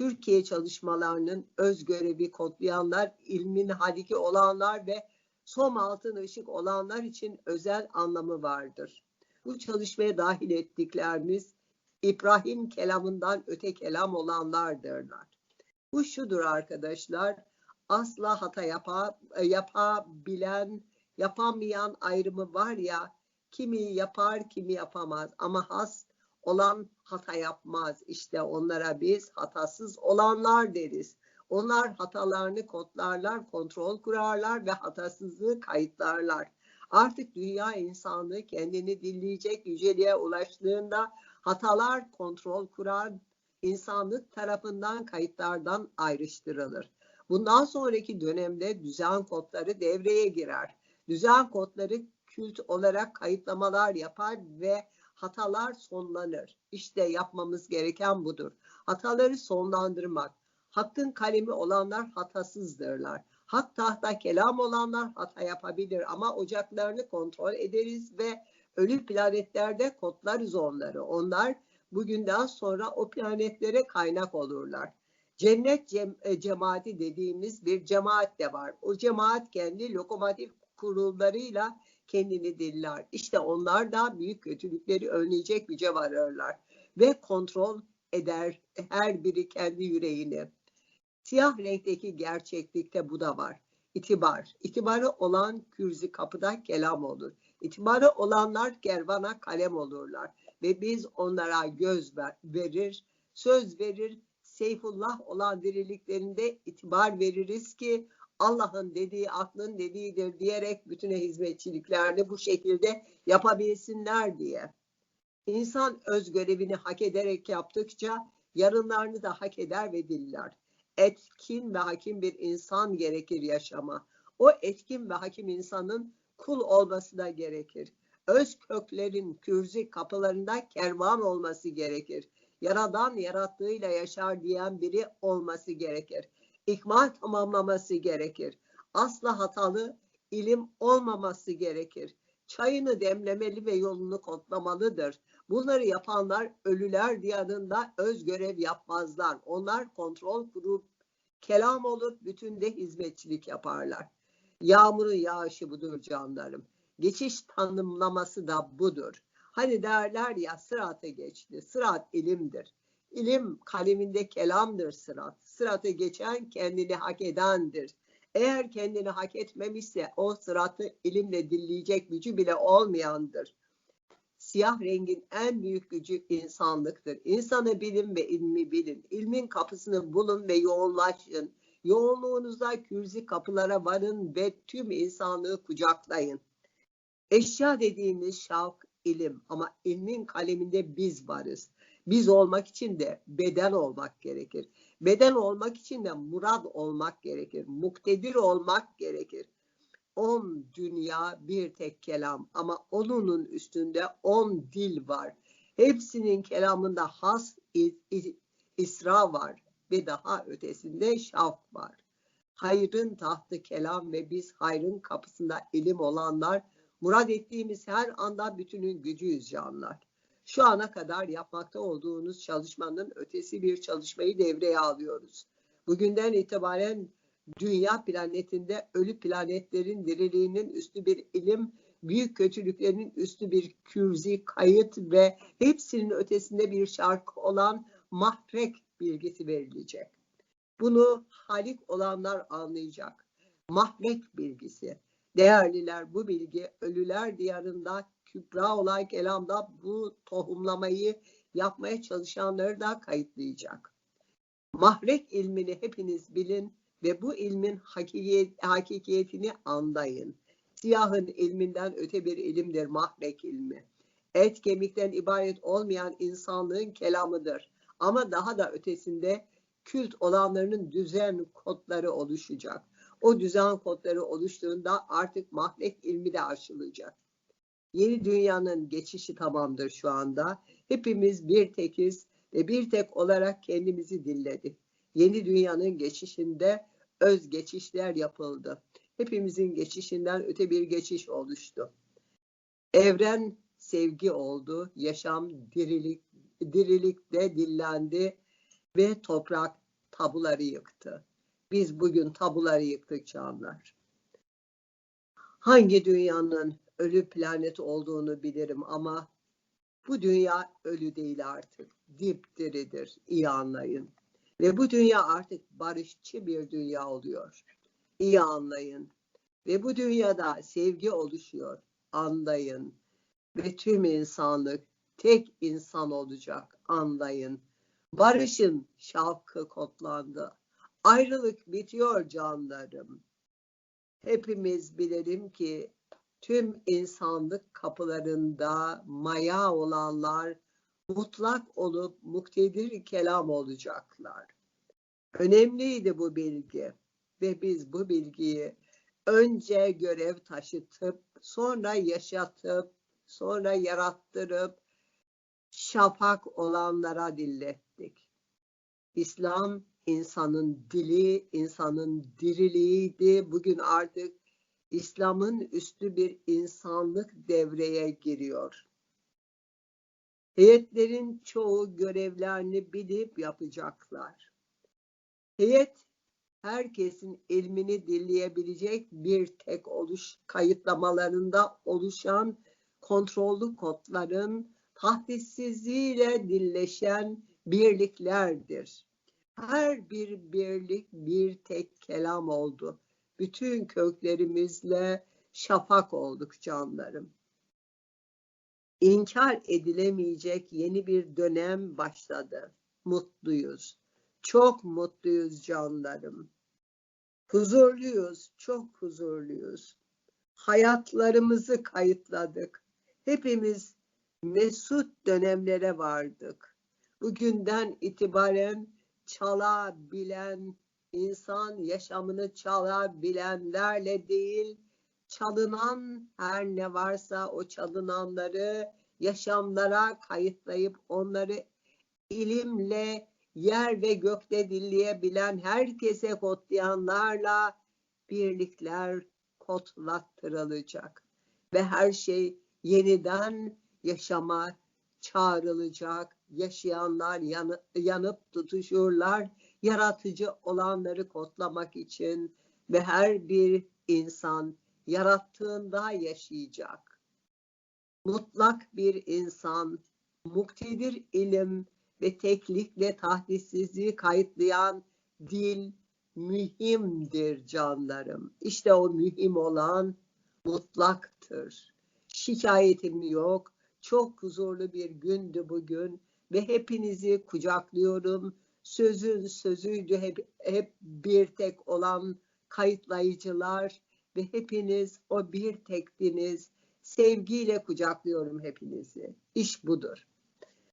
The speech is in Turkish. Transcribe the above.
Türkiye çalışmalarının öz görevi kodlayanlar, ilmin haliki olanlar ve som altın ışık olanlar için özel anlamı vardır. Bu çalışmaya dahil ettiklerimiz İbrahim kelamından öte kelam olanlardırlar. Bu şudur arkadaşlar, asla hata yapa, yapabilen, yapamayan ayrımı var ya, kimi yapar, kimi yapamaz ama has olan hata yapmaz. İşte onlara biz hatasız olanlar deriz. Onlar hatalarını kodlarlar, kontrol kurarlar ve hatasızlığı kayıtlarlar. Artık dünya insanlığı kendini dinleyecek yüceliğe ulaştığında hatalar kontrol kurar, insanlık tarafından kayıtlardan ayrıştırılır. Bundan sonraki dönemde düzen kodları devreye girer. Düzen kodları kült olarak kayıtlamalar yapar ve hatalar sonlanır. İşte yapmamız gereken budur. Hataları sonlandırmak. Hakkın kalemi olanlar hatasızdırlar. Hak tahta kelam olanlar hata yapabilir ama ocaklarını kontrol ederiz ve ölü planetlerde kodlarız onları. Onlar bugünden sonra o planetlere kaynak olurlar. Cennet e, cemaati dediğimiz bir cemaat de var. O cemaat kendi lokomotif kurullarıyla kendini diller. İşte onlar da büyük kötülükleri önleyecek güce varırlar ve kontrol eder her biri kendi yüreğini. Siyah renkteki gerçeklikte bu da var. İtibar. İtibarı olan kürzi kapıda kelam olur. İtibarı olanlar kervana kalem olurlar. Ve biz onlara göz verir, söz verir, Seyfullah olan diriliklerinde itibar veririz ki Allah'ın dediği aklın dediğidir diyerek bütün hizmetçiliklerini bu şekilde yapabilsinler diye. İnsan öz görevini hak ederek yaptıkça yarınlarını da hak eder ve diller. Etkin ve hakim bir insan gerekir yaşama. O etkin ve hakim insanın kul olması da gerekir. Öz köklerin kürzi kapılarında kervan olması gerekir. Yaradan yarattığıyla yaşar diyen biri olması gerekir ikmal tamamlaması gerekir. Asla hatalı ilim olmaması gerekir. Çayını demlemeli ve yolunu kodlamalıdır. Bunları yapanlar ölüler diyarında öz görev yapmazlar. Onlar kontrol kurup kelam olup bütün de hizmetçilik yaparlar. Yağmurun yağışı budur canlarım. Geçiş tanımlaması da budur. Hani derler ya sırata geçti. Sırat ilimdir. İlim kaleminde kelamdır sırat. Sıratı geçen kendini hak edendir. Eğer kendini hak etmemişse o sıratı ilimle dinleyecek gücü bile olmayandır. Siyah rengin en büyük gücü insanlıktır. İnsanı bilin ve ilmi bilin. İlmin kapısını bulun ve yoğunlaşın. Yoğunluğunuzda kürzi kapılara varın ve tüm insanlığı kucaklayın. Eşya dediğimiz şavk ilim ama ilmin kaleminde biz varız. Biz olmak için de beden olmak gerekir. Beden olmak için de murad olmak gerekir. Muktedir olmak gerekir. On dünya bir tek kelam ama onunun üstünde on dil var. Hepsinin kelamında has isra var ve daha ötesinde şaf var. Hayrın tahtı kelam ve biz hayrın kapısında ilim olanlar murad ettiğimiz her anda bütünün gücüyüz canlar şu ana kadar yapmakta olduğunuz çalışmanın ötesi bir çalışmayı devreye alıyoruz. Bugünden itibaren dünya planetinde ölü planetlerin diriliğinin üstü bir ilim, büyük kötülüklerin üstü bir kürzi, kayıt ve hepsinin ötesinde bir şarkı olan mahrek bilgisi verilecek. Bunu halik olanlar anlayacak. Mahrek bilgisi. Değerliler bu bilgi ölüler diyarında kübra olay kelamda bu tohumlamayı yapmaya çalışanları da kayıtlayacak. Mahrek ilmini hepiniz bilin ve bu ilmin hakikiyet, hakikiyetini anlayın. Siyahın ilminden öte bir ilimdir mahrek ilmi. Et kemikten ibaret olmayan insanlığın kelamıdır. Ama daha da ötesinde kült olanlarının düzen kodları oluşacak. O düzen kodları oluştuğunda artık mahrek ilmi de aşılacak. Yeni dünyanın geçişi tamamdır şu anda. Hepimiz bir tekiz ve bir tek olarak kendimizi dilledik. Yeni dünyanın geçişinde öz geçişler yapıldı. Hepimizin geçişinden öte bir geçiş oluştu. Evren sevgi oldu, yaşam dirilik, dirilikte dillendi ve toprak tabuları yıktı. Biz bugün tabuları yıktık canlar. Hangi dünyanın ölü planet olduğunu bilirim ama bu dünya ölü değil artık. Dipdiridir. İyi anlayın. Ve bu dünya artık barışçı bir dünya oluyor. İyi anlayın. Ve bu dünyada sevgi oluşuyor. Anlayın. Ve tüm insanlık tek insan olacak. Anlayın. Barışın şarkı kodlandı. Ayrılık bitiyor canlarım. Hepimiz bilelim ki tüm insanlık kapılarında maya olanlar mutlak olup muktedir kelam olacaklar. Önemliydi bu bilgi ve biz bu bilgiyi önce görev taşıtıp sonra yaşatıp sonra yarattırıp şafak olanlara dillettik. İslam insanın dili, insanın diriliğiydi. Bugün artık İslam'ın üstü bir insanlık devreye giriyor. Heyetlerin çoğu görevlerini bilip yapacaklar. Heyet herkesin ilmini dinleyebilecek bir tek oluş kayıtlamalarında oluşan kontrollü kodların tahdissizliğiyle dilleşen birliklerdir. Her bir birlik bir tek kelam oldu. Bütün köklerimizle şafak olduk canlarım. İnkar edilemeyecek yeni bir dönem başladı. Mutluyuz. Çok mutluyuz canlarım. Huzurluyuz, çok huzurluyuz. Hayatlarımızı kayıtladık. Hepimiz mesut dönemlere vardık. Bugünden itibaren çalabilen insan yaşamını çalabilenlerle değil, çalınan her ne varsa o çalınanları yaşamlara kayıtlayıp onları ilimle yer ve gökte dinleyebilen herkese kodlayanlarla birlikler kodlattırılacak ve her şey yeniden yaşama çağrılacak. Yaşayanlar yanı, yanıp tutuşurlar. Yaratıcı olanları kodlamak için ve her bir insan yarattığında yaşayacak. Mutlak bir insan, muktedir ilim ve teklikle tahdissizliği kayıtlayan dil mühimdir canlarım. İşte o mühim olan mutlaktır. Şikayetim yok. Çok huzurlu bir gündü bugün ve hepinizi kucaklıyorum. Sözün sözüydü hep, hep bir tek olan kayıtlayıcılar ve hepiniz o bir tektiniz. Sevgiyle kucaklıyorum hepinizi. İş budur.